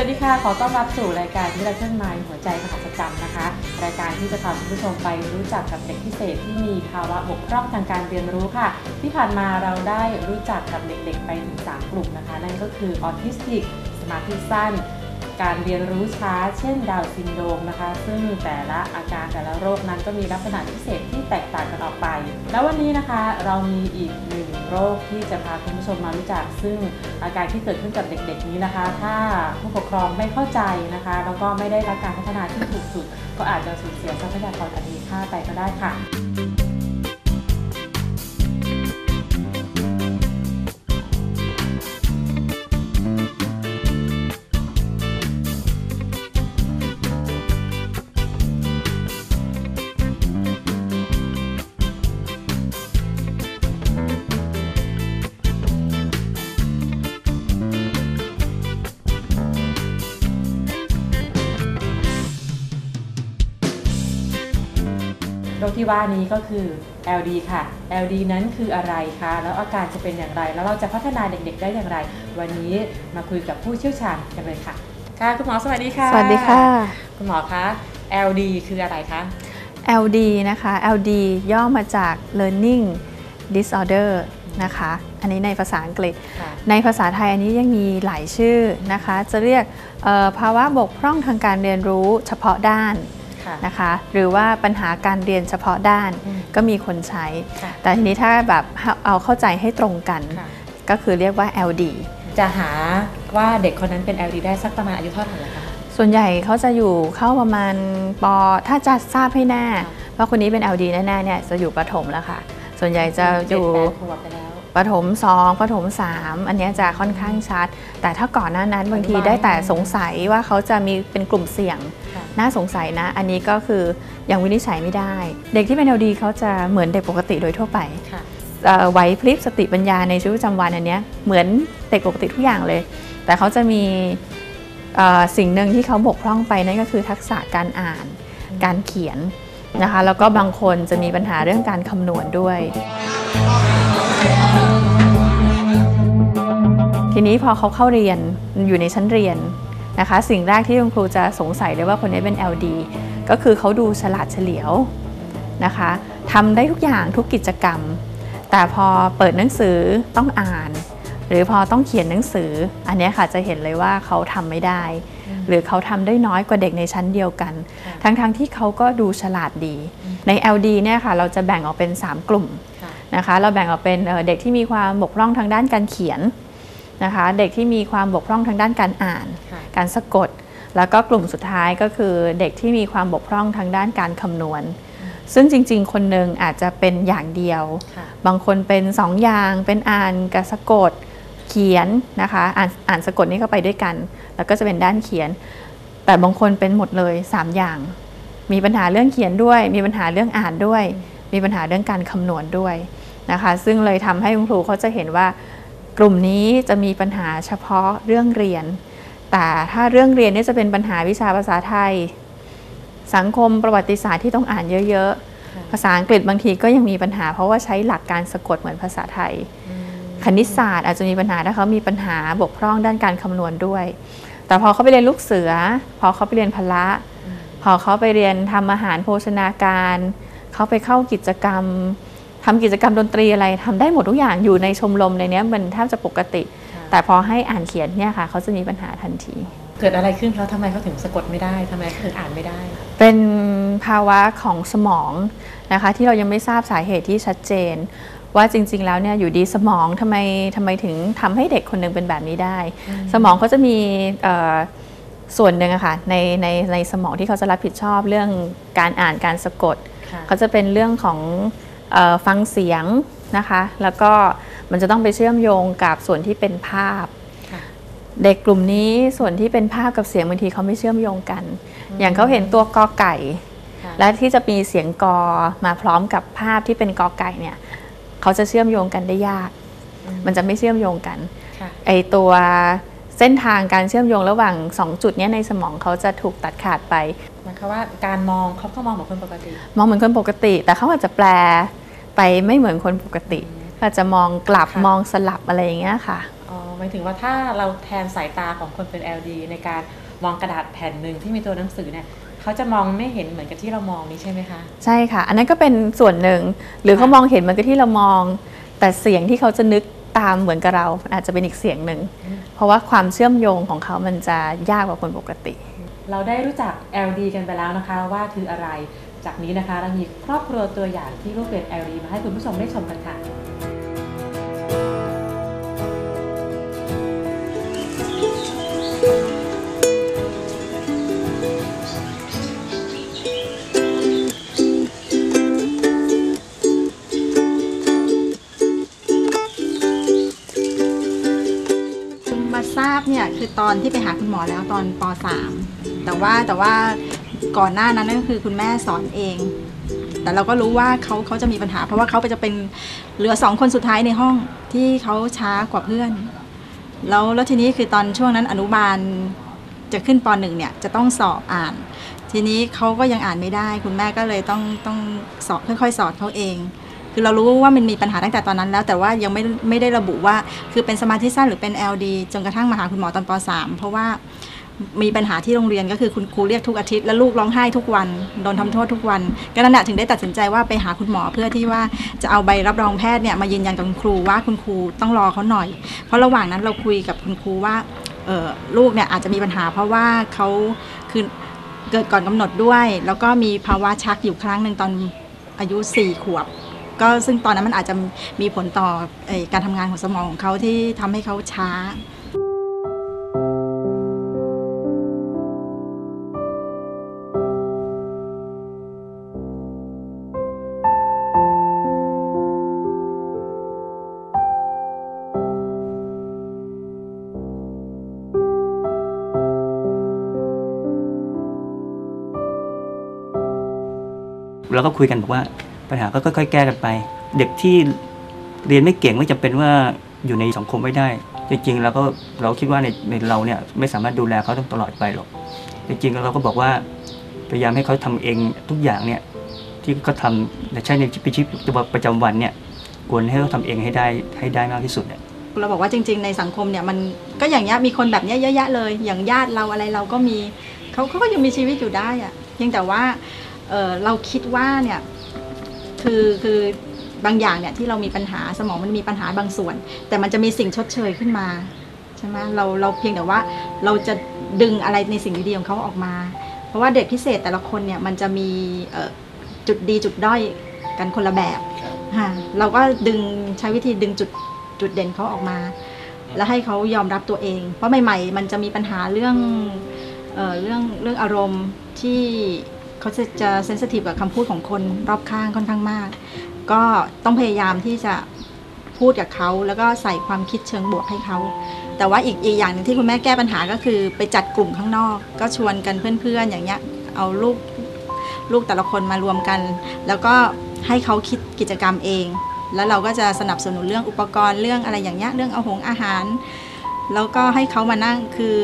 วัสดีค่ะ ขอต้อนรับสู่รายการที่เราเครื่องไม้หัวใจมหัศจรรย์นะคะ รายการที่จะพาคุณผู้ชมไปรู้จักกับเด็กพิเศษที่มีภาวะบกพร่องทางการเรียนรู้ค่ะ ที่ผ่านมาเราได้รู้จักกับเด็กๆไปถึงสามกลุ่มนะคะ นั่นก็คือออทิสติก สมาธิสั้น การเรียนรู้ช้า เช่นดาวซินโดมนะคะ ซึ่งแต่ละอาการแต่ละโรคนั้นก็มีลักษณะพิเศษที่แตกต่างกันออกไป แล้ววันนี้นะคะเรามีอีกหนึ่งโรคที่จะพาคุณผู้ชมมารู้จัก ซึ่งอาการที่เกิดขึ้นกับเด็ก ๆ นี้นะคะ ถ้าผู้ปกครองไม่เข้าใจนะคะ แล้วก็ไม่ได้รับการพัฒนาที่ถูกจุดก็อาจจะสูญเสียทรัพยากรอันมีค่าไปก็ได้ค่ะ คที่ว่านี้ก็คือ LD ค่ะ LD นั้นคืออะไรคะ แล้วอาการจะเป็นอย่างไร แล้วเราจะพัฒนาเด็กๆ ได้อย่างไร วันนี้มาคุยกับผู้เชี่ยวชาญกันเลยค่ะ ค่ะ คุณหมอสวัสดีค่ะ สวัสดีค่ะ คุณหมอคะ LD คืออะไรคะ LD นะคะ LD ย่อมาจาก Learning Disorder นะคะ อันนี้ในภาษาอังกฤษค่ะในภาษาไทยอันนี้ยังมีหลายชื่อนะคะ จะเรียกเอ่อภาวะบกพร่องทางการเรียนรู้เฉพาะด้านค่ะ นะคะ หรือว่าปัญหาการเรียนเฉพาะด้านอืมก็มีคนใช้ค่ะแต่ทีนี้ถ้าแบบเอาเข้าใจให้ตรงกันค่ะก็คือเรียกว่า LD จะหาว่าเด็กคนนั้นเป็น LD ได้สักประมาณอายุเท่าไหร่คะส่วนใหญ่เขาจะอยู่เข้าประมาณปถ้าจะทราบให้แน่ค่ะว่าคนนี้เป็น LD แน่ๆเนี่ยจะอยู่ประถมแล้วค่ะ ส่วนใหญ่จะอยู่เจ็ดแปดขวบไปแล้วประถม2ประถม 3 อันเนี้ยจะค่อนข้างชัด แต่ถ้าก่อนหน้านั้นบางทีอนุบาลได้แต่สงสัยว่าเขาจะมีเป็นกลุ่มเสี่ยงค่ะ น่าสงสัยนะ อันนี้ก็คือยังวินิจฉัยไม่ได้ เด็กที่เป็น LD เขาจะเหมือนเด็กปกติโดยทั่วไปค่ะเอ่อไหวพริบสติปัญญาในชีวิตประจำวันอันเนี้ยเหมือนเด็กปกติทุกอย่างเลย แต่เขาจะมีเอ่อสิ่งหนึ่งที่เขาบกพร่องไปนั่นก็คือทักษะการอ่าน การเขียนนะคะแล้วก็บางคนจะมีปัญหาเรื่องการคำนวณด้วย ทีนี้พอเขาเข้าเรียนอยู่ในชั้นเรียน นะคะ สิ่งแรกที่คุณครูจะสงสัยเลยว่าคนนี้เป็น LD ก็คือเขาดูฉลาดเฉลียวนะคะทำได้ทุกอย่างทุกกิจกรรม แต่พอเปิดหนังสือต้องอ่าน หรือพอต้องเขียนหนังสือ อันเนี้ยค่ะจะเห็นเลยว่าเขาทำไม่ได้ หรือเขาทำได้น้อยกว่าเด็กในชั้นเดียวกันค่ะทั้งๆที่เขาก็ดูฉลาดดี ใน LD เนี่ยค่ะเราจะแบ่งออกเป็น 3 กลุ่มค่ะนะคะ เราแบ่งออกเป็นเอ่อเด็กที่มีความบกพร่องทางด้านการเขียน นะคะ เด็กที่มีความบกพร่องทางด้านการอ่านค่ะการสะกด แล้วก็กลุ่มสุดท้ายก็คือเด็กที่มีความบกพร่องทางด้านการคำนวณ ซึ่งจริง ๆ คนหนึ่งอาจจะเป็นอย่างเดียวค่ะบางคนเป็น2อย่างเป็นอ่านกับสะกดเขียนนะคะอ่านอ่านสะกดนี่ก็ไปด้วยกัน แล้วก็จะเป็นด้านเขียน แต่บางคนเป็นหมดเลย 3 อย่าง มีปัญหาเรื่องเขียนด้วย มีปัญหาเรื่องอ่านด้วย มีปัญหาเรื่องการคำนวณด้วยนะคะ ซึ่งเลยทำให้คุณครูเขาจะเห็นว่า กลุ่มนี้จะมีปัญหาเฉพาะเรื่องเรียน แต่ถ้าเรื่องเรียนเนี่ยจะเป็นปัญหาวิชาภาษาไทย สังคมประวัติศาสตร์ที่ต้องอ่านเยอะๆค่ะภาษาอังกฤษบางทีก็ยังมีปัญหา เพราะว่าใช้หลักการสะกดเหมือนภาษาไทยอืมคณิตศาสตร์อาจจะมีปัญหาถ้าเขามีปัญหาบกพร่องด้านการคำนวณด้วย แต่พอเขาไปเรียนลูกเสือ พอเขาไปเรียนพละอืมพอเขาไปเรียนทำอาหารโภชนาการ เขาไปเข้ากิจกรรม ทำกิจกรรมดนตรีอะไรทำได้หมดทุกอย่างอยู่ในชมรมในเนี้ยมันแทบจะปกติค่ะแต่พอให้อ่านเขียนเนี่ยค่ะเขาจะมีปัญหาทันที เกิดอะไรขึ้นแล้วทำไมเขาถึงสะกดไม่ได้ทำไมเขาถึงอ่านไม่ได้ เป็นภาวะของสมองนะคะที่เรายังไม่ทราบสาเหตุที่ชัดเจนว่าจริง ๆ แล้วเนี่ยอยู่ดีสมองทำไมทำไมถึงทำให้เด็กคนหนึงเป็นแบบนี้ได้อืมสมองเขาจะมีเอ่อส่วนหนึ่งอะค่ะในในในสมองที่เขาจะรับผิดชอบเรื่องการอ่านการสะกดค่ะเขาจะเป็นเรื่องของเออ ฟังเสียงนะคะ แล้วก็มันจะต้องไปเชื่อมโยงกับส่วนที่เป็นภาพค่ะเด็กกลุ่มนี้ส่วนที่เป็นภาพกับเสียงบางทีเขาไม่เชื่อมโยงกัน อย่างเขาเห็นตัวกอไก่ค่ะและที่จะมีเสียงกอมาพร้อมกับภาพที่เป็นกอไก่เนี่ยเขาจะเชื่อมโยงกันได้ยากอืมมันจะไม่เชื่อมโยงกันค่ะไอตัวเส้นทางการเชื่อมโยงระหว่าง 2 จุดเนี้ยในสมองเขาจะถูกตัดขาดไปหมายความว่าการมองเขาก็มองเหมือนคนปกติ มองเหมือนคนปกติ แต่เขาอาจจะแปล ไปไม่เหมือนคนปกติอาจจะมองกลับค่ะมองสลับอะไรอย่างเงี้ยค่ะอ๋อหมายถึงว่าถ้าเราแทนสายตาของคนเป็น LD ในการมองกระดาษแผ่นหนึ่งที่มีตัวหนังสือเนี่ยเขาจะมองไม่เห็นเหมือนกับที่เรามองนี้ใช่ไหมคะใช่ค่ะ อันนั้นก็เป็นส่วนหนึ่ง หรือเขามองเห็นเหมือนกับที่เรามอง แต่เสียงที่เขาจะนึกตามเหมือนกับเราอาจจะเป็นอีกเสียงหนึ่งเพราะว่าความเชื่อมโยงของเขามันจะยากกว่าคนปกติ เราได้รู้จัก LD กันไปแล้วนะคะว่าคืออะไร จากนี้นะคะเรามีครอบครัวตัวอย่างที่รูปเป็น LD มาให้คุณผู้ชมได้ชมกันค่ะมาทราบเนี่ยคือตอนที่ไปหาคุณหมอแล้วตอนป .3 แต่ว่าแต่ว่า ก่อนหน้านั้นก็คือคุณแม่สอนเอง แต่เราก็รู้ว่าเขาเขาจะมีปัญหา เพราะว่าเขาจะเป็นเหลือสองคนสุดท้ายในห้องที่เขาช้ากว่าเพื่อน แล้วแล้วทีนี้คือตอนช่วงนั้นอนุบาลจะขึ้นป .1 เนี่ยจะต้องสอบอ่าน ทีนี้เขาก็ยังอ่านไม่ได้ คุณแม่ก็เลยต้องต้องสอนค่อยๆ สอนเขาเอง คือเรารู้ว่ามันมีปัญหาตั้งแต่ตอนนั้นแล้ว แต่ว่ายังไม่ไม่ได้ระบุว่าคือเป็นสมาธิสั้นหรือเป็น LD จนกระทั่งมาหาคุณหมอตอนป .3 เพราะว่า มีปัญหาที่โรงเรียนก็คือคุณครูเรียกทุกอาทิตย์แล้วลูกร้องไห้ทุกวันโดนทำโทษทุกวันก็นั่นแหละถึงได้ตัดสินใจว่าไปหาคุณหมอเพื่อที่ว่าจะเอาใบรับรองแพทย์เนี่ยมายืนยันกับคุณครูว่าคุณครูต้องรอเขาหน่อย เพราะระหว่างนั้นเราคุยกับคุณครูว่าลูกเนี่ยอาจจะมีปัญหาเพราะว่าเขาคือเกิดก่อนกำหนดด้วย แล้วก็มีภาวะชักอยู่ครั้งหนึ่งตอนอายุ4ขวบก็ซึ่งตอนนั้นมันอาจจะมีผลต่อเอ่อการทำงานของสมองของเขาที่ทำให้เขาช้า เราก็คุยกันบอกว่าปัญหาก็ค่อยๆ แก้กันไป เด็กที่เรียนไม่เก่งไม่จำเป็นว่าอยู่ในสังคมไม่ได้ จริงๆเราก็เราคิดว่าในในเราเนี่ยไม่สามารถดูแลเขาต้องตลอดไปหรอกจริงๆเราก็บอกว่าพยายามให้เขาทำเองทุกอย่างเนี่ยที่เขาทำและใช้ในชีวิตประจำวันเนี่ยควรให้เขาทำเองให้ได้ให้ได้มากที่สุดเนี่ยเราบอกว่าจริง ๆ ในสังคมเนี่ยมันก็อย่างเงี้ยมีคนแบบเนี้ยเยอะแยะเลย อย่างญาติเราอะไรเราก็มีเขาเขาก็ยังมีชีวิตอยู่ได้อะเพียงแต่ว่า เออเราคิดว่าเนี่ยคือคือบางอย่างเนี่ยที่เรามีปัญหาสมองมันมีปัญหาบางส่วน แต่มันจะมีสิ่งชดเชยขึ้นมาใช่ไหมเราเราเพียงแต่ว่าเราจะดึงอะไรในสิ่งดีๆของเขาออกมา เพราะว่าเด็กพิเศษแต่ละคนเนี่ยมันจะมีเอ่อจุดดีจุดด้อยกันคนละแบบค่ะเราก็ดึงใช้วิธีดึงจุดจุดเด่นเขาออกมา แล้วให้เขายอมรับตัวเอง เพราะใหม่ ๆ มันจะมีปัญหาเรื่องเออเรื่องเรื่องอารมณ์ที่ เขาจะจะเซนซิทีฟกับคำพูดของคนรอบข้างค่อนข้างมาก ก็ต้องพยายามที่จะพูดกับเขา แล้วก็ใส่ความคิดเชิงบวกให้เขา แต่ว่าอีกอีกอย่างหนึ่งที่คุณแม่แก้ปัญหาก็คือไปจัดกลุ่มข้างนอก ก็ชวนกันเพื่อนๆ อย่างเงี้ยเอาลูกลูกแต่ละคนมารวมกัน แล้วก็ให้เขาคิดกิจกรรมเอง แล้วเราก็จะสนับสนุนเรื่องอุปกรณ์เรื่องอะไรอย่างเงี้ยเรื่องเอาหงอาหาร แล้วก็ให้เขามานั่งคือ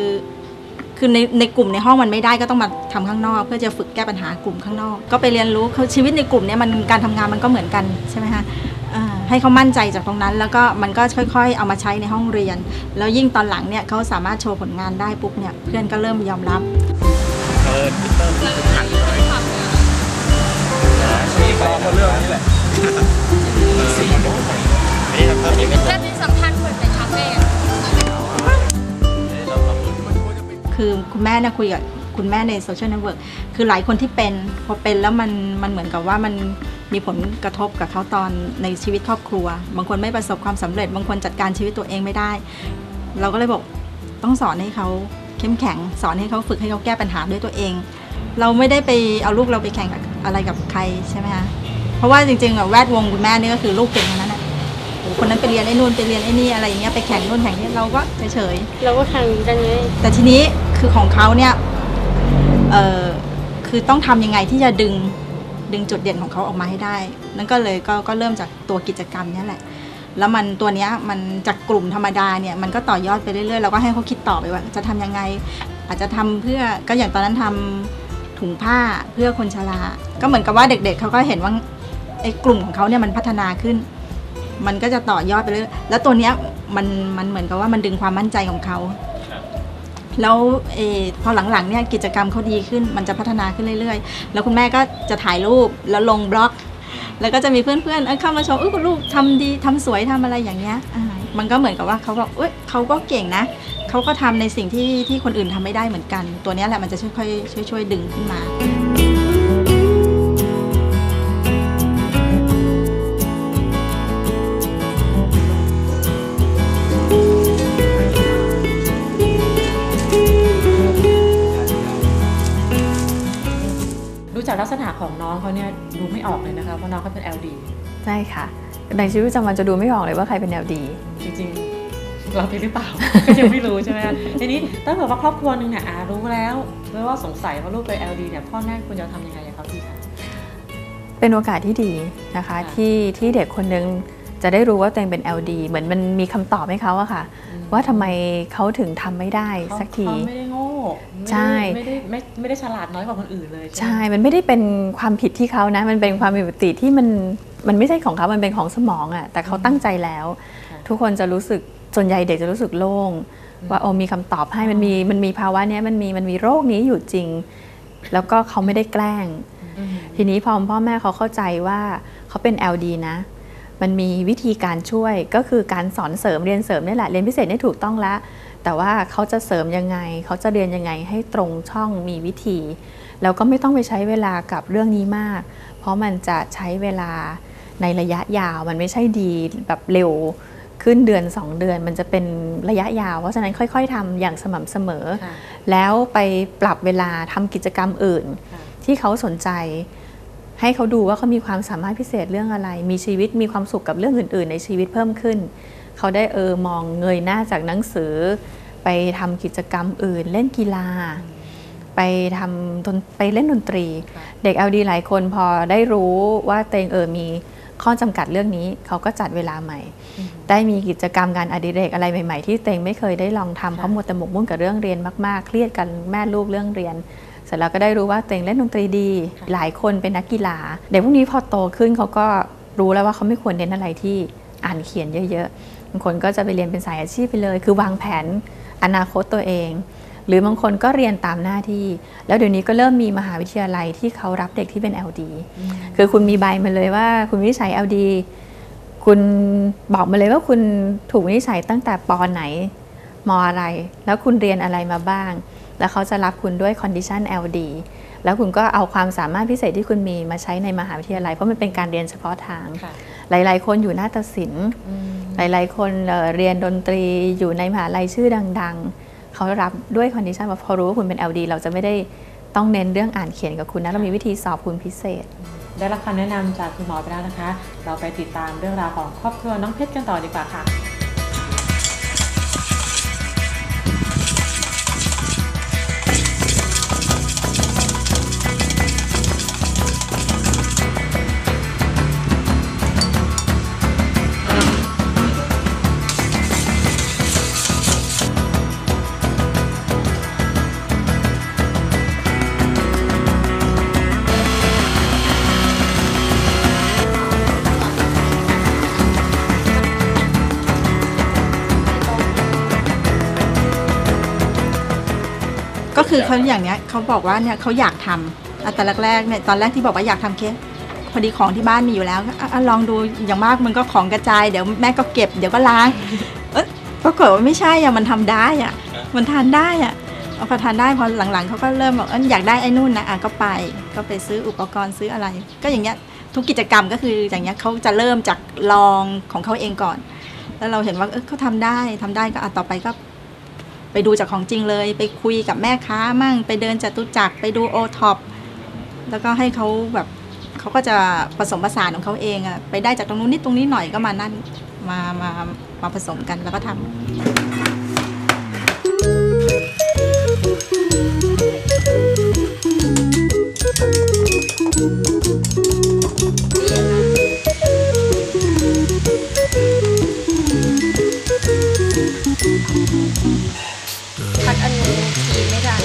คือในในกลุ่มในห้องมันไม่ได้ก็ต้องมาทำข้างนอก เพื่อจะฝึกแก้ปัญหากลุ่มข้างนอก ก็ไปเรียนรู้เขาชีวิตในกลุ่มเนี้ยมันการทำงานมันก็เหมือนกันใช่ไหมคะอ่าให้เขามั่นใจจากตรงนั้น แล้วก็มันก็ค่อยๆ เอามาใช้ในห้องเรียน แล้วยิ่งตอนหลังเนี่ยเขาสามารถโชว์ผลงานได้ปุ๊บเนี่ยเพื่อนก็เริ่มยอมรับและที่สำคัญเหมือนเป็น คือคุณแม่เนี่ยคุยกับคุณแม่ในโซเชียลเน็ตเวิร์กคือหลายคนที่เป็นพอเป็นแล้วมันมันเหมือนกับว่ามันมีผลกระทบกับเขาตอนในชีวิตครอบครัว บางคนไม่ประสบความสำเร็จ บางคนจัดการชีวิตตัวเองไม่ได้ เราก็เลยบอกต้องสอนให้เขาเข้มแข็ง สอนให้เขาฝึกให้เขาแก้ปัญหาด้วยตัวเอง เราไม่ได้ไปเอาลูกเราไปแข่งกับอะไรกับใครใช่ไหมคะเพราะว่าจริงๆแวดวงคุณแม่นี่ก็คือลูกเก่งทั้นั้นะ โอ้คนนั้นไปเรียนไอ้นู่นไปเรียนไอ้นี่อะไรอย่างเงี้ยไปแข่งนู่นแข่งนี่เราก็เฉยๆเราก็แข่งกันไงแต่ทีนี้คือของเขาเนี่ยเออคือต้องทำยังไงที่จะดึงดึงจุดเด่นของเขาออกมาให้ได้ นั่นก็เลยก็ก็เริ่มจากตัวกิจกรรมเนี้แหละ แล้วมันตัวเนี้ยมันจากกลุ่มธรรมดาเนี่ยมันก็ต่อยอดไปเรื่อยๆเราก็ให้เขาคิดต่อไปว่าจะทำยังไง อาจจะทำเพื่อก็อย่างตอนนั้นทำถุงผ้าเพื่อคนชราก็เหมือนกับว่าเด็กๆเขาก็เห็นว่าไอ้กลุ่มของเขาเนี่ยมันพัฒนาขึ้น มันก็จะต่อยอดไปเรื่อยแล้วตัวเนี้ยมันมันเหมือนกับว่ามันดึงความมั่นใจของเขาแล้วเอพอหลังๆเนี่ยกิจกรรมเขาดีขึ้นมันจะพัฒนาขึ้นเรื่อยๆ แล้วคุณแม่ก็จะถ่ายรูปแล้วลงบล็อก แล้วก็จะมีเพื่อนๆเเข้ามาชมเออคุณลูกทำดีทำสวยทำอะไรอย่างเงี้ยอ่ามันก็เหมือนกับว่าเขาบอกเอ้ยเขาก็เก่งนะเขาก็ทำในสิ่งที่ที่คนอื่นทำไม่ได้เหมือนกัน ตัวนี้แหละมันจะช่วยๆช่วยช่วยๆดึงขึ้นมา ลักษณะของน้องเขาเนี่ยดูไม่ออกเลยนะคะเพราะน้องเขาเป็น LD ใช่ค่ะ ในชีวิตประจำวันจะดูไม่ออกเลยว่าใครเป็นแนวดีจริงๆ เราเป็นหรือเปล่า ก็ยังไม่รู้ใช่ไหมคะทีนี้ถ้าเกิดว่าครอบครัวหนึ่งเนี่ยอ่ารู้แล้วไม่ว่าสงสัยว่าลูกเป็น LD เนี่ยพ่อแม่ควรจะทำยังไงกับเขาดีคะเป็นโอกาสที่ดีนะคะค่ะที่ที่เด็กคนนึงจะได้รู้ว่าตัวเองเป็น LD เหมือนมันมีคำตอบให้เขาอะค่ะ ว่าทำไมเขาถึงทำไม่ได้เขาสักที เขาไม่ได้โง่ ใช่ไม่ได้ไม่ได้ไม่ไม่ได้ฉลาดน้อยกว่าคนอื่นเลย ใช่ใช่ไหมมันไม่ได้เป็นความผิดที่เขานะ มันเป็นความผิดปกติที่มันมันไม่ใช่ของเขา มันเป็นของสมองอะแต่เขาตั้งใจแล้วค่ะทุกคนจะรู้สึกส่วนใหญ่เด็กจะรู้สึกโล่งว่าโอ้มีคำตอบให้มันมีมันมีภาวะเนี้ยมันมีมันมีโรคนี้อยู่จริง แล้วก็เขาไม่ได้แกล้งอืมทีนี้พอพ่อแม่เขาเข้าใจว่าเขาเป็น LD นะ มันมีวิธีการช่วยก็คือการสอนเสริมเรียนเสริมนี่แหละเรียนพิเศษนี่ถูกต้องแล้ว แต่ว่าเขาจะเสริมยังไง เขาจะเรียนยังไงให้ตรงช่องมีวิธี แล้วก็ไม่ต้องไปใช้เวลากับเรื่องนี้มาก เพราะมันจะใช้เวลาในระยะยาวมันไม่ใช่ดีแบบเร็วขึ้นเดือน 2 เดือนมันจะเป็นระยะยาว เพราะฉะนั้นค่อย ๆทำอย่างสม่ำเสมอค่ะแล้วไปปรับเวลาทำกิจกรรมอื่นค่ะที่เขาสนใจ ให้เขาดูว่าเขามีความสามารถพิเศษเรื่องอะไร มีชีวิตมีความสุขกับเรื่องอื่น ๆ ในชีวิตเพิ่มขึ้น เขาได้เออมองเงยหน้าจากหนังสือ ไปทำกิจกรรมอื่น เล่นกีฬา ไปทำดนไปเล่นดนตรีค่ะเด็ก LD หลายคนพอได้รู้ว่าตัวเองเออมีข้อจำกัดเรื่องนี้เขาก็จัดเวลาใหม่อืมได้มีกิจกรรมการอดิเรกอะไรใหม่ ๆ ที่ตัวเองไม่เคยได้ลองทำค่ะเพราะมัวแต่หมกมุ่นกับเรื่องเรียนมากๆ เครียดกันแม่ลูกเรื่องเรียนเสร็จแล้วก็ได้รู้ว่าตัวเองเล่นดนตรีดี หลายคนเป็นนักกีฬา เด็กพวกนี้พอโตขึ้นเขาก็รู้แล้วว่าเขาไม่ควรเน้นอะไรที่อ่านเขียนเยอะ ๆ บางคนก็จะไปเรียนเป็นสายอาชีพไปเลย คือวางแผนอนาคตตัวเอง หรือบางคนก็เรียนตามหน้าที่ แล้วเดี๋ยวนี้ก็เริ่มมีมหาวิทยาลัยที่เขารับเด็กที่เป็น LD อืมคือคุณมีใบมาเลยว่า คุณวินิจฉัย LD คุณบอกมาเลยว่าคุณถูกวินิจฉัยตั้งแต่ปไหนมอะไร แล้วคุณเรียนอะไรมาบ้าง แล้วเขาจะรับคุณด้วย condition LD แล้วคุณก็เอาความสามารถพิเศษที่คุณมีมาใช้ในมหาวิทยาลัย เพราะมันเป็นการเรียนเฉพาะทางค่ะหลาย ๆ คนอยู่นาฏศิลป์อืมหลาย ๆ คนเอ่อเรียนดนตรีอยู่ในมหาลัยชื่อดัง ๆ เขารับด้วย condition ว่าพอรู้ว่าคุณเป็น LD เราจะไม่ได้ต้องเน้นเรื่องอ่านเขียนกับคุณนะ เรามีวิธีสอบคุณพิเศษ ได้รับคำแนะนำจากคุณหมอไปแล้วนะคะ เราไปติดตามเรื่องราวของครอบครัวน้องเพชรกันต่อดีกว่าค่ะ คือเขาอย่างเนี้ยเขาบอกว่าเนี่ยเขาอยากทำอะแต่แรกๆเนี่ยตอนแรกที่บอกว่าอยากทำเค้กพอดีของที่บ้านมีอยู่แล้วก็อะอะลองดูอย่างมากมันก็ของกระจายเดี๋ยวแม่ก็เก็บเดี๋ยวก็ล้างเอยปรากฏว่าไม่ใช่อะมันทำได้อะมันทานได้อะเอาพอทานได้พอหลังๆเขาก็เริ่มบอกเอยอยากได้ไอ้นู่นนะอะก็ไป ก็ไปซื้ออุปกรณ์ซื้ออะไร ก็อย่างเงี้ยทุกกิจกรรมก็คืออย่างเงี้ยเขาจะเริ่มจากลองของเขาเองก่อน แล้วเราเห็นว่าเออเขาทำได้ทำได้ก็อะต่อไปก็ ไปดูจากของจริงเลย ไปคุยกับแม่ค้ามั่ง ไปเดินจตุจักรไปดูโอท็อปแล้วก็ให้เขาแบบเขาก็จะผสมผสานของเขาเองอะไปได้จากตรงนู้นนิดตรงนี้หน่อยก็มานั่นมามามาผสมกันแล้วก็ทำ พัดอันนี้ทีไม่ได้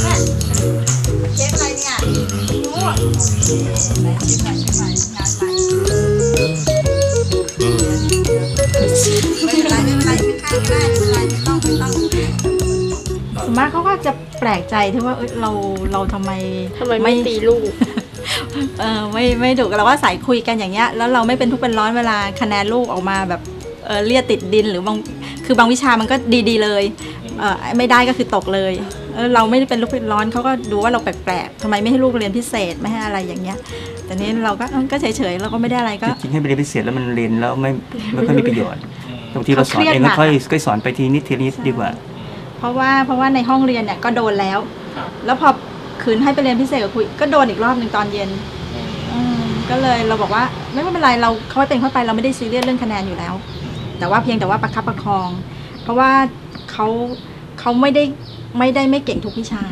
Thank ฟอะไรเนี่ยรู้อะไหนชิมหน่อยชิมหน่อยงานใหม่ไม่เป็นไรไม่เป็นไรไม่ข้างก็ได้ไม่เป็นไรไม่ต้องไม่ต้องส่วนมากเขาก็จะแปลกใจที่ว่าเอ้ยเราเราทำไม ทำไมไม่ตีลูก เออไม่ไม่ดุเราก็ใส่คุยกันอย่างเงี้ยแล้วเราไม่เป็นทุกข์เป็นร้อนเวลาคะแนนลูกออกมาแบบเออเลียดติดดินหรือบางคือบางวิชามันก็ดีๆเลยเออไม่ได้ก็คือตกเลยเออเราไม่ได้เป็นลูกเป็นร้อนเขาก็ดูว่าเราแปลกๆทำไมไม่ให้ลูกเรียนพิเศษไม่ให้อะไรอย่างเงี้ย แต่นี้เราก็เออก็เฉยๆเราก็ไม่ได้อะไรก็จริงๆให้ไปเรียนพิเศษแล้วมันเรียนแล้วไม่ไม่ค่อยมีประโยชน์บางทีเราสอนเขาเครียดเองหนัก็กค่อยอะค่อยสอนไปทีนิดทีนิดดีกว่า เพราะว่าเพราะว่าในห้องเรียนเนี่ยก็โดนแล้ว แล้วพอ คืนให้ไปเรียนพิเศษกับคุยก็โดนอีกรอบหนึ่งตอนเย็นอืมก็เลยเราบอกว่าไม่เป็นไรเราเขาให้เป็นเข้าไปเราไม่ได้ซีเรียสเรื่องคะแนนอยู่แล้ว แต่ว่าเพียงแต่ว่าประคับประคอง เพราะว่าเขาเขาไม่ได้ไม่ได้ไม่เก่งทุกวิชา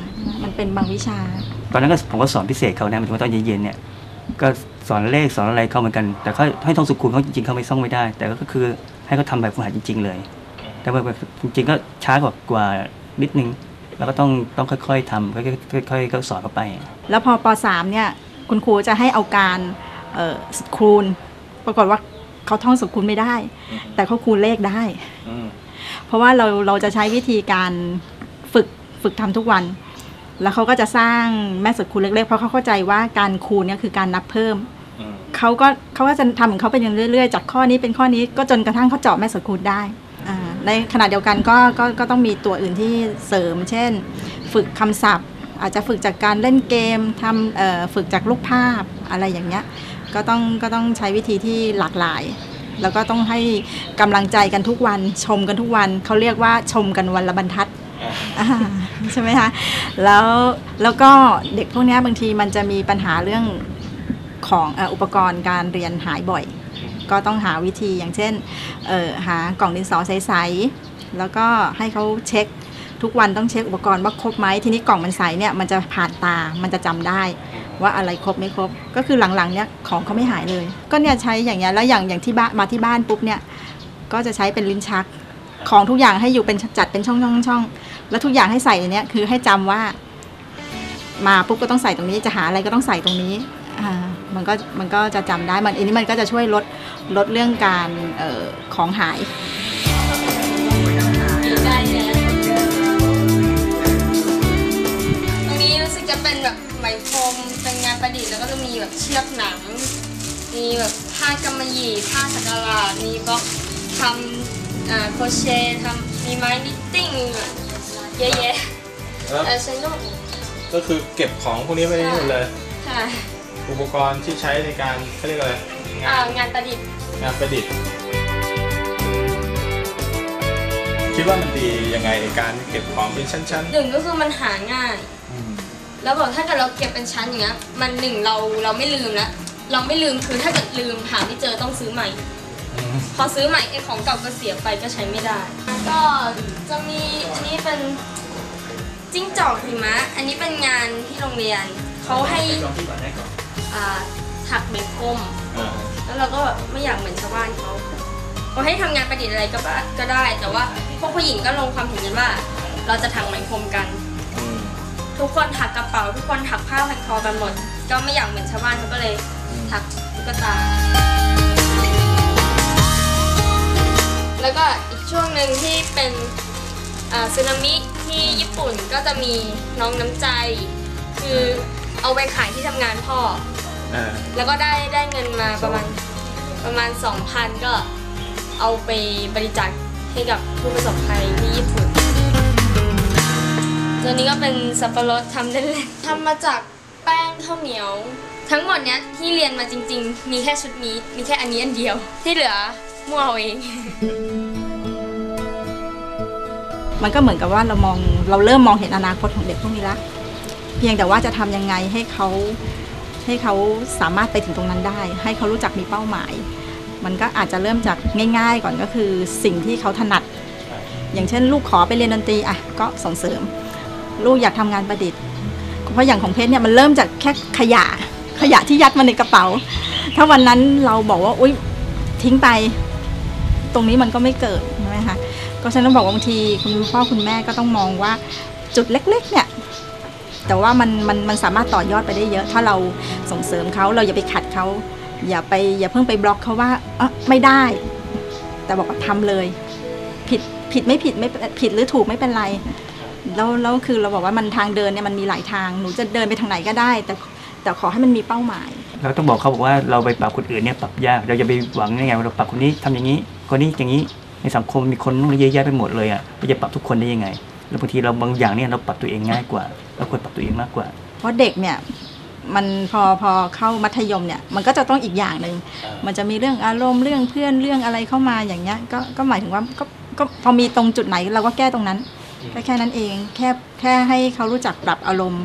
มันเป็นบางวิชา ตอนนั้นก็ผมก็สอนพิเศษเขานะหมายถึงว่าตอนเย็นๆเนี่ยก็สอนเลขสอนอะไรเขาเหมือนกัน แต่เขาให้ท่องสุขุมเขาจริงๆเขาไม่ท่องไม่ได้ แต่ก็คือให้เขาทำแบบฝึกหัดจริง ๆ เลย แต่ว่าแบบจริงๆก็ช้ากว่ากว่านิดนึง แล้วก็ต้องต้องค่อยๆทำค่อยๆค่อยๆก็สอนเขาไป แล้วพอป .3 เนี่ยคุณครูจะให้เอาการเอ่อสครูลปรากฏว่าเขาท่องสครูลไม่ได้ แต่เขาคูณเลขได้ เพราะว่าเราเราจะใช้วิธีการฝึกฝึกทำทุกวัน แล้วเขาก็จะสร้างแม่สดคูณเล็กๆเพราะเขาเข้าใจว่าการคูณเนี่ยคือการนับเพิ่มเขาก็เขาก็จะทำของเขาไปเรื่อยๆ จากข้อนี้เป็นข้อนี้ก็จนกระทั่งเขาเจาะแม่สดคูณได้อ่า ในขณะเดียวกันก็ก็ก็ต้องมีตัวอื่นที่เสริม เช่น ฝึกคำศัพท์ อาจจะฝึกจากการเล่นเกมทำเอ่อฝึกจากรูปภาพอะไรอย่างเงี้ยก็ต้องก็ต้องใช้วิธีที่หลากหลาย แล้วก็ต้องให้กำลังใจกันทุกวันชมกันทุกวันเขาเรียกว่าชมกันวันละบรรทัดอ่าใช่ไหมคะแล้วแล้วก็เด็กพวกเนี้ยบางทีมันจะมีปัญหาเรื่องของเอ่ออุปกรณ์การเรียนหายบ่อย ก็ต้องหาวิธีอย่างเช่นหากล่องดินสอใสๆแล้วก็ให้เขาเช็คทุกวันต้องเช็คอุปกรณ์ว่าครบไหมทีนี้กล่องมันใสเนี่ยมันจะผ่านตามันจะจำได้ ว่าอะไรครบไม่ครบ ก็คือหลังๆเนี่ยของเขาไม่หายเลย ก็เนี่ยใช้อย่างเงี้ยแล้วอย่างอย่างที่บ้านมาที่บ้านปุ๊บเนี่ยก็จะใช้เป็นลิ้นชัก ของทุกอย่างให้อยู่เป็นจัดเป็นช่องช่องช่องแล้วทุกอย่างให้ใส่เนี้ยคือให้จำว่า มาปุ๊บก็ต้องใส่ตรงนี้จะหาอะไรก็ต้องใส่ตรงนี้อ่า มันก็มันก็จะจำได้มันอันนี้มันก็จะช่วยลดลดเรื่องการเออของหายตรงนี้รู้สึกจะเป็นแบบไหมพรมเป็นงานประดิษฐ์แล้วก็จะมีแบบเชือกหนัง มีแบบผ้ากำมะหยี่ผ้าสักการะมีบล็อกทำอ่าโครเชต์ทำมีไม้นิตติ้งมีแบบเยอะแยะแล้วแต่ฉันก็ก็คือเก็บของพวกนี้ไว้ในนี้หมดเลย ใช่ อุปกรณ์ที่ใช้ในการเขาเรียกอะไรงาอ่านงานประดิษฐ์งานประดิษฐ์ คิดว่ามันดียังไงในการเก็บของเป็นชั้นหนึ่งก็คือมันหาง่ายๆอืมแล้วบอกถ้าเกิดเราเก็บเป็นชั้นอย่างเงี้ย มันหนึ่งเราเราไม่ลืมแล้วเราไม่ลืมคือถ้าเกิดลืมหาไม่เจอต้องซื้อใหม่อืมพอซื้อใหม่ไอ้ของเก่าก็เสียไปก็ใช้ไม่ได้ ก็จะมีอันนี้เป็นจิ้งจอกหิมะ อันนี้เป็นงานที่โรงเรียน เขาให้อ่าถักไหมพรมอ่าแล้วเราก็ไม่อยากเหมือนชาวบ้านเขาเขาให้ทำงานประดิษฐ์อะไรก็ได้ก็ได้ แต่ว่าพวกผู้หญิงก็ลงความเห็นกันว่า เราจะถักไหมพรมกัน อืมทุกคนถักกระเป๋า ทุกคนถักผ้าพันคอกันหมด ก็ไม่อยากเหมือนชาวบ้านเขาก็เลยถักตุ๊กตา แล้วก็อีกช่วงหนึ่งที่เป็นอ่าสึนามิที่ญี่ปุ่นก็จะมีน้องน้ำใจ คือเอาไปขายที่ทำงานพ่อ อ่า แล้วก็ได้ได้เงินมาประมาณประมาณ 2,000 ก็เอาไปบริจาคให้กับผู้ประสบภัยที่ญี่ปุ่น ตัวนี้ก็เป็นสับปะรดทำเล่นๆทำมาจากแป้งข้าวเหนียว ทั้งหมดเนี้ยที่เรียนมาจริง ๆ มีแค่ชุดนี้ มีแค่อันนี้อันเดียว ที่เหลือมั่วเอาเอง มันก็เหมือนกับว่าเรามองเราเริ่มมองเห็นอนาคตของเด็กพวกนี้ละ เพียงแต่ว่าจะทำยังไงให้เขา ให้เขาสามารถไปถึงตรงนั้นได้ ให้เขารู้จักมีเป้าหมาย มันก็อาจจะเริ่มจากง่าย ๆ ก่อนก็คือสิ่งที่เขาถนัด อย่างเช่น ลูกขอไปเรียนดนตรีอะก็ส่งเสริม ลูกอยากทำงานประดิษฐ์ เพราะอย่างของเพชรเนี่ยมันเริ่มจากแค่ขยะขยะที่ยัดมาในกระเป๋า ถ้าวันนั้นเราบอกว่าอุ้ยทิ้งไป ตรงนี้มันก็ไม่เกิดใช่ไหมคะก็ฉะนั้นบอกว่าบางทีคุณพ่อคุณแม่ก็ต้องมองว่าจุดเล็ก ๆ เนี่ย แต่ว่ามันมันมันสามารถต่อยอดไปได้เยอะ ถ้าเราส่งเสริมเขาเราอย่าไปขัดเขาอย่าไปอย่าเพิ่งไปบล็อกเขาว่าเอะไม่ได้ แต่บอกว่าทำเลย ผิดผิดไม่ผิดไม่ผิดหรือถูกไม่เป็นไรแล้วแล้วคือเราบอกว่ามันทางเดินเนี่ยมันมีหลายทางหนูจะเดินไปทางไหนก็ได้ แต่แต่ขอให้มันมีเป้าหมาย เราต้องบอกเขาบอกว่าเราไปปรับคนอื่นเนี่ยปรับยากเราจะไปหวังยังไงว่าเราปรับคนนี้ทำอย่างนี้คนนี้อย่างนี้ในสังคมมีคนเยอะแยะไปหมดเลยอะเราจะปรับทุกคนได้ยังไง แล้วบางทีเราบางอย่างเนี่ยเราปรับตัวเองง่ายกว่าเราควรปรับตัวเองมากกว่า เพราะเด็กเนี่ยมันพอพอเข้ามัธยมเนี่ยมันก็จะต้องอีกอย่างหนึ่งมันจะมีเรื่องอารมณ์เรื่องเพื่อนเรื่องอะไรเข้ามาอย่างเงี้ยก็ก็หมายถึงว่าก็ก็พอมีตรงจุดไหนเราก็แก้ตรงนั้นก็แค่นั้นเองแค่แค่ให้เขารู้จักปรับอารมณ์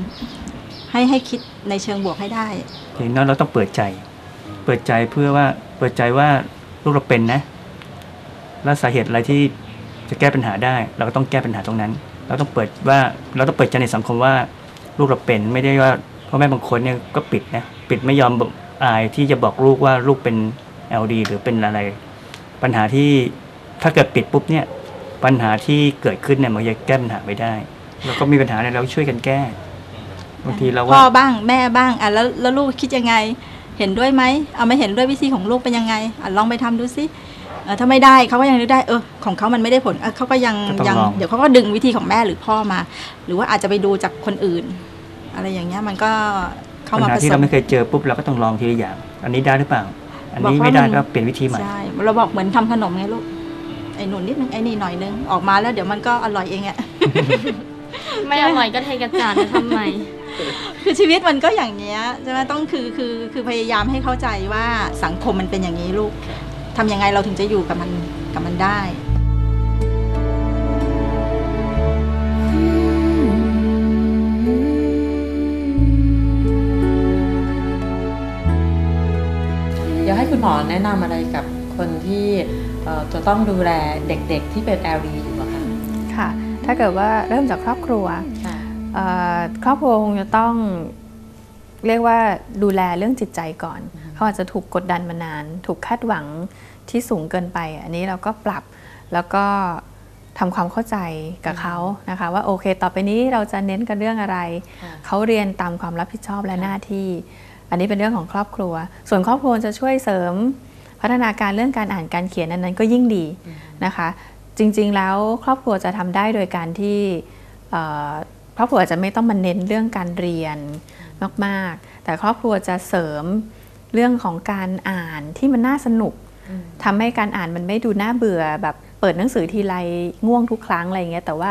ให้ให้คิดในเชิงบวกให้ได้อย่างน้อยเราต้องเปิดใจ เปิดใจเพื่อว่าเปิดใจว่าลูกเราเป็นนะ แล้วสาเหตุอะไรที่จะแก้ปัญหาได้ เราก็ต้องแก้ปัญหาตรงนั้น เราต้องเปิดว่าเราต้องเปิดใจในสังคมว่าลูกเราเป็นไม่ได้ว่าพ่อแม่บางคนเนี่ยก็ปิดนะปิดไม่ยอมอายที่จะบอกลูกว่าลูกเป็น LD หรือเป็นอะไร ปัญหาที่ถ้าเกิดปิดปุ๊บเนี่ยปัญหาที่เกิดขึ้นเนี่ยมันจะแก้ปัญหาไม่ได้เราก็มีปัญหาเนี่ยเราช่วยกันแก้บางทีเราพ่ว่อบ้างแม่บ้างอะแล้วแล้วลูกคิดยังไง เห็นด้วยไหมเอาไม่เห็นด้วยวิธีของลูกเป็นยังไงอะลองไปทำดูสิ ถ้าไม่ได้เขาก็ยังนึกได้เออของเขามันไม่ได้ผลเออเขาก็ยังก็ต้องยังลองเดี๋ยวเขาก็ดึงวิธีของแม่หรือพ่อมา หรือว่าอาจจะไปดูจากคนอื่น อะไรอย่างเงี้ยมันก็เข้าปัญมาหาผที่สเรามไม่เคยเจอปุ๊บเราก็ต้องลองทีละอย่าง อันนี้ได้หรือเปล่า อันนี้บอกว่าไม่ได้มันก็เปลี่ยนวิธีใหม่ใช่เราบอกเหมือนทำขนมไงลูกไอ้หนุนนิดนึงไอ้นี่หน่อยนึงออกมาแล้วเดี๋ยวมันก็อร่อยเองอะไม่อร่อยก็เทกระจาดจะทำไมคือชีวิตมันก็อย่างเนี้ยใช่ไหมต้องคือคือคือพยายามให้เข้าใจว่าสังคมมันเป็นอย่างนี้ลูก ทำยังไงเราถึงจะอยู่กับมันกับมันได้เดี๋ยวให้คุณหมอแนะนำอะไรกับคนที่เอ่อจะต้องดูแลเด็กๆที่เป็น LD อยู่อะค่ะค่ะ ถ้าเกิดว่าเริ่มจากครอบครัวค่ะเอ่อครอบครัวคงจะต้องเรียกว่าดูแลเรื่องจิตใจก่อน เขาอาจจะถูกกดดันมานาน ถูกคาดหวังที่สูงเกินไป อันนี้เราก็ปรับแล้วก็ทำความเข้าใจกับเขานะคะ ว่าโอเค ต่อไปนี้เราจะเน้นกันเรื่องอะไรค่ะเขาเรียนตามความรับผิดชอบและหน้าที่ อันนี้เป็นเรื่องของครอบครัว ส่วนครอบครัวจะช่วยเสริมพัฒนาการเรื่องการอ่านการเขียนอันนั้นก็ยิ่งดีนะคะ จริงๆแล้วครอบครัวจะทำได้โดยการที่เอ่อครอบครัวอาจจะไม่ต้องมาเน้นเรื่องการเรียนมากๆ แต่ครอบครัวจะเสริม เรื่องของการอ่านที่มันน่าสนุกทำให้การอ่านมันไม่ดูน่าเบื่อแบบเปิดหนังสือทีไรง่วงทุกครั้งอะไรอย่างเงี้ยแต่ว่า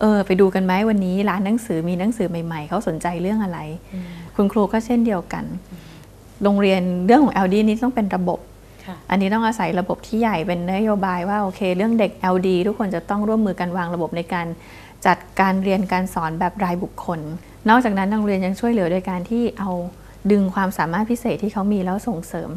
เออไปดูกันไหมวันนี้ร้านหนังสือมีหนังสือใหม่ๆ เขาสนใจเรื่องอะไร คุณครูก็เช่นเดียวกัน โรงเรียนเรื่องของ LD นี้ต้องเป็นระบบค่ะอันนี้ต้องอาศัยระบบที่ใหญ่เป็นนโยบายว่าโอเค เรื่องเด็ก LD ทุกคนจะต้องร่วมมือกันวางระบบในการจัดการเรียนการสอนแบบรายบุคคล นอกจากนั้นโรงเรียนยังช่วยเหลือโดยการที่เอา ดึงความสามารถพิเศษที่เขามีแล้วส่งเสริม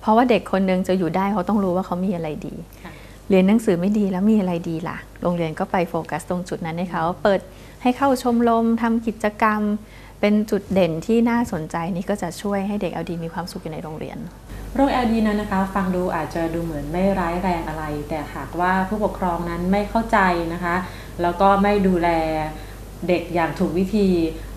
เพราะว่าเด็กคนหนึงจะอยู่ได้เขาต้องรู้ว่าเขามีอะไรดีค่ะเรียนหนังสือไม่ดีแล้วมีอะไรดีล่ะ โรงเรียนก็ไปโฟกัสตรงจุดนั้นให้เขา เปิดให้เข้าชมรมทำกิจกรรม เป็นจุดเด่นที่น่าสนใจนี่ก็จะช่วยให้เด็ก LD มีความสุขอยู่ในโรงเรียนโรค LD นั้นนะคะ ฟังดูอาจจะดูเหมือนไม่ร้ายแรงอะไร แต่หากว่าผู้ปกครองนั้นไม่เข้าใจนะคะ แล้วก็ไม่ดูแล เด็กอย่างถูกวิธี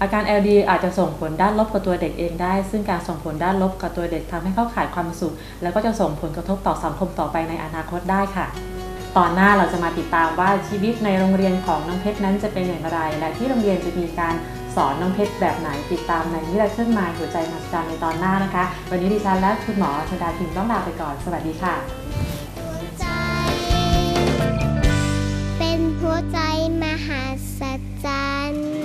อาการ LD อาจจะส่งผลด้านลบกับตัวเด็กเองได้ ซึ่งการส่งผลด้านลบกับตัวเด็กทำให้เขาขาดความสุข แล้วก็จะส่งผลกระทบต่อสังคมต่อไปในอนาคตได้ค่ะ ตอนหน้าเราจะมาติดตามว่าชีวิตในโรงเรียนของน้องเพชรนั้นจะเป็นอย่างไร และที่โรงเรียนจะมีการสอนน้องเพชรแบบไหนติดตามในนิรันดร์เครื่องหมายหัวใจมหัศจรรย์ในตอนหน้านะคะ วันนี้ดิฉันและคุณหมอชดาพิมพ์ต้องลาไปก่อน สวัสดีค่ะ ใจมหัศจรรย์